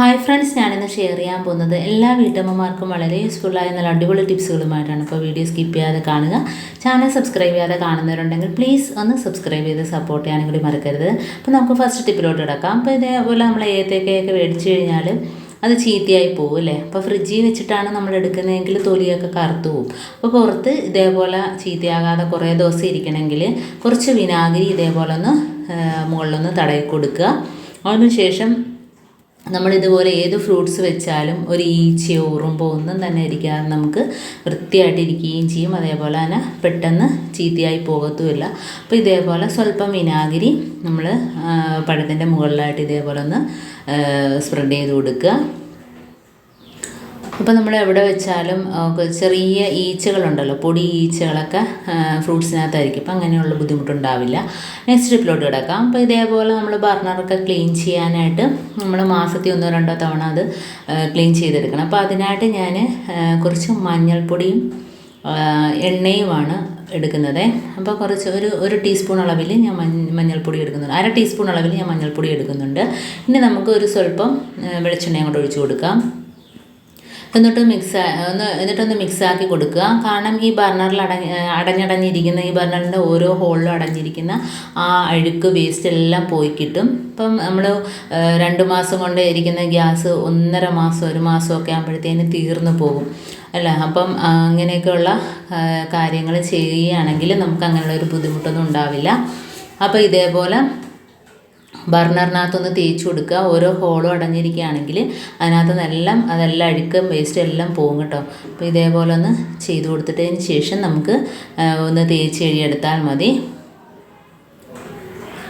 Hi friends ഞാനിന്ന് share ചെയ്യാൻ പോകുന്നത് എല്ലാ വീട്ടമ്മമാർക്കും വളരെ യൂസ്ഫുള്ളായ നല്ല അടിപൊളി ടിപ്സുകളുമായിട്ടാണ് ഇപ്പോൾ വീഡിയോ സ്കിപ്പ് ചെയ്യാതെ കാണുക. ചാനൽ സബ്സ്ക്രൈബ് ചെയ്യാതെ കാണുന്നവരുണ്ടെങ്കിൽ പ്ലീസ് ഒന്ന് സബ്സ്ക്രൈബ് ചെയ്ത് സപ്പോർട്ട് ചെയ്യാനും കൂടി മറക്കരുത്. അപ്പോൾ നമുക്ക് ഫസ്റ്റ് ടിപ്പിലോട്ട് കിടക്കാം. അപ്പോൾ ഇതേപോലെ നമ്മൾ ഏത്തക്കയൊക്കെ മേടിച്ചു കഴിഞ്ഞാൽ അത് ചീത്തയായി പോകും അല്ലേ? അപ്പോൾ ഫ്രിഡ്ജിൽ വെച്ചിട്ടാണ് നമ്മൾ എടുക്കുന്നതെങ്കിൽ തൊലിയൊക്കെ കറുത്തു പോകും അപ്പോൾ പുറത്ത് ഇതേപോലെ ചീത്തയാകാതെ കുറേ ദിവസം ഇരിക്കണമെങ്കിൽ കുറച്ച് വിനാഗിരി ഇതേപോലെ ഒന്ന് മുകളിലൊന്ന് തടയി കൊടുക്കുക. അതിനുശേഷം നമ്മൾ ഇതുപോലെ ഏത് ഫ്രൂട്ട്സ് വെച്ചാലും ഒരു ഈച്ചയോ ഉറുമ്പോ ഒന്നും തന്നെ ഇരിക്കാതെ നമുക്ക് വൃത്തിയായിട്ട് ഇരിക്കുകയും ചെയ്യും. അതേപോലെ തന്നെ പെട്ടെന്ന് ചീത്തയായി പോകത്തുമില്ല. അപ്പോൾ ഇതേപോലെ സ്വല്പം വിനാഗിരി നമ്മൾ പഴത്തിന്റെ മുകളിലായിട്ട് ഇതേപോലെ ഒന്ന് സ്പ്രെഡ് ചെയ്ത് കൊടുക്കുക. അപ്പോൾ നമ്മൾ എവിടെ വെച്ചാലും ചെറിയ ഈച്ചകളുണ്ടല്ലോ പൊടി ഈച്ചകളൊക്കെ ഫ്രൂട്ട്സിനകത്തായിരിക്കും. അപ്പം അങ്ങനെയുള്ള ബുദ്ധിമുട്ടുണ്ടാവില്ല. നെക്സ്റ്റ് സ്റ്റെപ്പിലോട്ട് കിടക്കാം. അപ്പോൾ ഇതേപോലെ നമ്മൾ ബർണറൊക്കെ ക്ലീൻ ചെയ്യാനായിട്ട് നമ്മൾ മാസത്തിൽ ഒന്നോ രണ്ടോ തവണ അത് ക്ലീൻ ചെയ്തെടുക്കണം. അപ്പോൾ അതിനായിട്ട് ഞാൻ കുറച്ച് മഞ്ഞൾപ്പൊടിയും എണ്ണയുമാണ് എടുക്കുന്നത്. അപ്പോൾ കുറച്ച് ഒരു ഒരു ടീസ്പൂൺ അളവിൽ ഞാൻ മഞ്ഞ മഞ്ഞൾപ്പൊടി എടുക്കുന്നുണ്ട്. അര ടീസ്പൂൺ അളവിൽ ഞാൻ മഞ്ഞൾപ്പൊടി എടുക്കുന്നുണ്ട്. ഇനി നമുക്ക് ഒരു സ്വല്പം വെളിച്ചെണ്ണയും കൂടെ ഒഴിച്ചു കൊടുക്കാം. എന്നിട്ട് മിക്സ് ഒന്ന് എന്നിട്ടൊന്ന് മിക്സാക്കി കൊടുക്കുക. കാരണം ഈ ബർണറിൽ അട അടഞ്ഞടഞ്ഞിരിക്കുന്ന ഈ ബർണറിന്റെ ഓരോ ഹോളിലും അടഞ്ഞിരിക്കുന്ന ആ അഴുക്ക് വേസ്റ്റ് എല്ലാം പോയി കിട്ടും. ഇപ്പം നമ്മൾ രണ്ട് മാസം കൊണ്ട് ഇരിക്കുന്ന ഗ്യാസ് ഒന്നര മാസം ഒരു മാസമൊക്കെ ആകുമ്പോഴത്തേന് തീർന്നു പോകും. അല്ല? അപ്പം അങ്ങനെയൊക്കെയുള്ള കാര്യങ്ങൾ ചെയ്യുകയാണെങ്കിൽ നമുക്ക് അങ്ങനെയുള്ള ഒരു ബുദ്ധിമുട്ടൊന്നും ഉണ്ടാവില്ല. അപ്പോൾ ഇതേപോലെ ബർണറിനകത്തൊന്ന് തേച്ച് കൊടുക്കുക. ഓരോ ഹോളും അടഞ്ഞിരിക്കുകയാണെങ്കിൽ അതിനകത്ത് നിന്നെല്ലാം അതെല്ലാം അഴുക്കും വേസ്റ്റും എല്ലാം പോകും കേട്ടോ. അപ്പോൾ ഇതേപോലെ ഒന്ന് ചെയ്ത് കൊടുത്തിട്ടതിന് ശേഷം നമുക്ക് ഒന്ന് തേച്ച് കഴിയെടുത്താൽ മതി.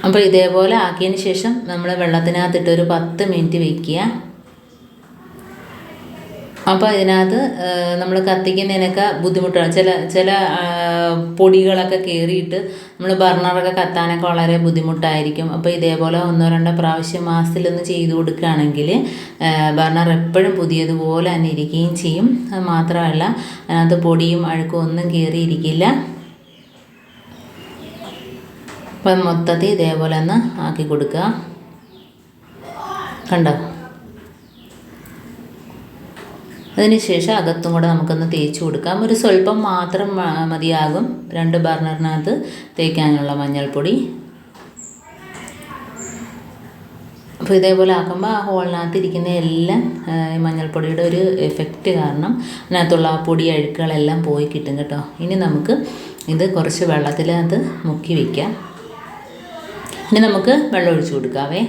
അപ്പോൾ ഇതേപോലെ ആക്കിയതിന് ശേഷം നമ്മൾ വെള്ളത്തിനകത്തിട്ട് ഒരു പത്ത് മിനിറ്റ് വയ്ക്കുക അപ്പോൾ ഇതിനകത്ത് നമ്മൾ കത്തിക്കുന്നതിനൊക്കെ ബുദ്ധിമുട്ടാണ്. ചില ചില പൊടികളൊക്കെ കയറിയിട്ട് നമ്മൾ ബർണറൊക്കെ കത്താനൊക്കെ വളരെ ബുദ്ധിമുട്ടായിരിക്കും. അപ്പോൾ ഇതേപോലെ ഒന്നോ രണ്ടോ പ്രാവശ്യം മാസത്തിലൊന്ന് ചെയ്ത് കൊടുക്കുകയാണെങ്കിൽ ബർണർ എപ്പോഴും പുതിയതുപോലെ തന്നെ ഇരിക്കുകയും ചെയ്യും. അത് മാത്രമല്ല അതിനകത്ത് പൊടിയും അഴുക്കും ഒന്നും കയറിയിരിക്കില്ല അപ്പം മൊത്തത്തിൽ ഇതേപോലെ ഒന്ന് ആക്കി കൊടുക്കുക. കണ്ടോ? അതിനുശേഷം അകത്തും കൂടെ നമുക്കൊന്ന് തേച്ച് കൊടുക്കാം. ഒരു സ്വല്പം മാത്രം മതിയാകും. രണ്ട് ബർണറിനകത്ത് തേക്കാനുള്ള മഞ്ഞൾപ്പൊടി. അപ്പോൾ ഇതേപോലെ ആക്കുമ്പോൾ ആ ഹോളിനകത്ത് ഇരിക്കുന്ന എല്ലാം മഞ്ഞൾപ്പൊടിയുടെ ഒരു എഫക്റ്റ് കാരണം അതിനകത്തുള്ള ആ പൊടി അഴുക്കുകളെല്ലാം പോയി കിട്ടും കേട്ടോ. ഇനി നമുക്ക് ഇത് കുറച്ച് വെള്ളത്തിനകത്ത് മുക്കി വയ്ക്കാം ഇനി നമുക്ക് വെള്ളം ഒഴിച്ച് കൊടുക്കാവേ.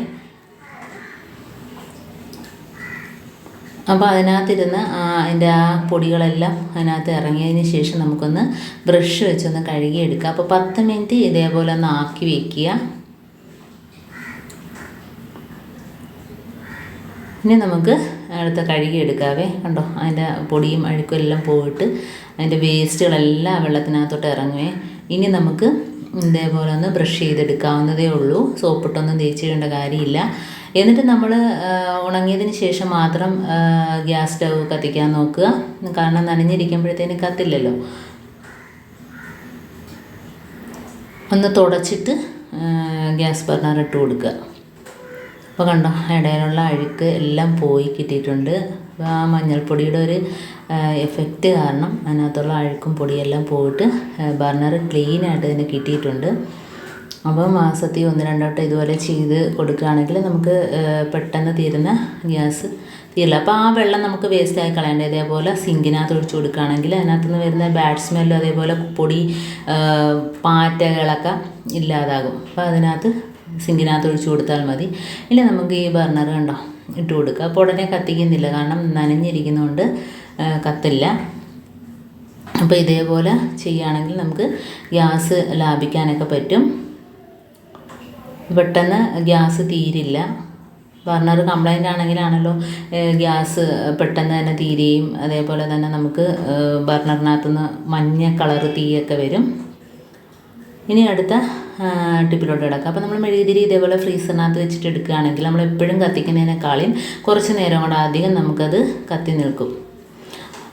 അപ്പോൾ അതിനകത്തിരുന്ന് ആ അതിന്റെ ആ പൊടികളെല്ലാം അതിനകത്ത് ഇറങ്ങിയതിന് ശേഷം നമുക്കൊന്ന് ബ്രഷ് വെച്ചൊന്ന് കഴുകിയെടുക്കുക അപ്പോൾ പത്ത് മിനിറ്റ് ഇതേപോലെ ഒന്ന് ആക്കി വയ്ക്കുക ഇനി നമുക്ക് അടുത്ത കഴുകിയെടുക്കാവേ. കണ്ടോ? അതിന്റെ പൊടിയും അഴുക്കും എല്ലാം പോയിട്ട് അതിന്റെ വേസ്റ്റുകളെല്ലാം വെള്ളത്തിനകത്തോട്ട് ഇറങ്ങുവേ. ഇനി നമുക്ക് ഇതേപോലെ ഒന്ന് ബ്രഷ് ചെയ്തെടുക്കാവുന്നതേ ഉള്ളൂ. സോപ്പിട്ടൊന്നും തേച്ച് ചെയ്യേണ്ട കാര്യമില്ല. എന്നിട്ട് നമ്മൾ ഉണങ്ങിയതിന് ശേഷം മാത്രം ഗ്യാസ് സ്റ്റവ് കത്തിക്കാൻ നോക്കുക. കാരണം നനഞ്ഞിരിക്കുമ്പോഴത്തേന് കത്തില്ലല്ലോ. ഒന്ന് തുടച്ചിട്ട് ഗ്യാസ് ബർണർ ഇട്ട് കൊടുക്കുക. അപ്പോൾ കണ്ടോ ഇടയിലുള്ള അഴുക്ക് എല്ലാം പോയി കിട്ടിയിട്ടുണ്ട്. ആ മഞ്ഞൾപ്പൊടിയുടെ ഒരു എഫക്റ്റ് കാരണം അതിനകത്തുള്ള അഴുക്കും പൊടിയെല്ലാം പോയിട്ട് ബർണർ ക്ലീൻ ആയിട്ട് തന്നെ കിട്ടിയിട്ടുണ്ട്. അപ്പോൾ മാസത്തിൽ ഒന്ന് രണ്ടോട്ടം ഇതുപോലെ ചെയ്ത് കൊടുക്കുകയാണെങ്കിൽ നമുക്ക് പെട്ടെന്ന് തീരുന്ന ഗ്യാസ് തീരില്ല. അപ്പോൾ ആ വെള്ളം നമുക്ക് വേസ്റ്റായി കളയേണ്ട. ഇതേപോലെ സിങ്കിനകത്ത് ഒഴിച്ച് കൊടുക്കുകയാണെങ്കിൽ അതിനകത്ത് നിന്ന് വരുന്ന ബാഡ് സ്മെല്ലും അതേപോലെ പൊടി പാറ്റകളൊക്കെ ഇല്ലാതാകും. അപ്പോൾ അതിനകത്ത് സിങ്കിനകത്ത് ഒഴിച്ച് കൊടുത്താൽ മതി. ഇല്ല നമുക്ക് ഈ ബർണർ കണ്ടോ? ഇട്ട് കൊടുക്കുക. അപ്പോൾ ഉടനെ കത്തിക്കുന്നില്ല. കാരണം നനഞ്ഞിരിക്കുന്നതുകൊണ്ട് കത്തില്ല. അപ്പോൾ ഇതേപോലെ ചെയ്യുകയാണെങ്കിൽ നമുക്ക് ഗ്യാസ് ലാഭിക്കാനൊക്കെ പറ്റും. പെട്ടെന്ന് ഗ്യാസ് തീരില്ല. ബർണർ കംപ്ലൈന്റ് ആണെങ്കിലാണല്ലോ ഗ്യാസ് പെട്ടെന്ന് തന്നെ തീരുകയും അതേപോലെ തന്നെ നമുക്ക് ബർണറിനകത്തുനിന്ന് മഞ്ഞ കളർ തീയൊക്കെ വരും. ഇനി അടുത്ത ടിപ്പിലോട്ട് കിടക്കാം. അപ്പോൾ നമ്മൾ മെഴുകുതിരി ഇതേപോലെ ഫ്രീസറിനകത്ത് വെച്ചിട്ട് എടുക്കുകയാണെങ്കിൽ നമ്മൾ എപ്പോഴും കത്തിക്കുന്നതിനേക്കാളും കുറച്ച് നേരം കൊണ്ട് അധികം നമുക്കത് കത്തി നിൽക്കും.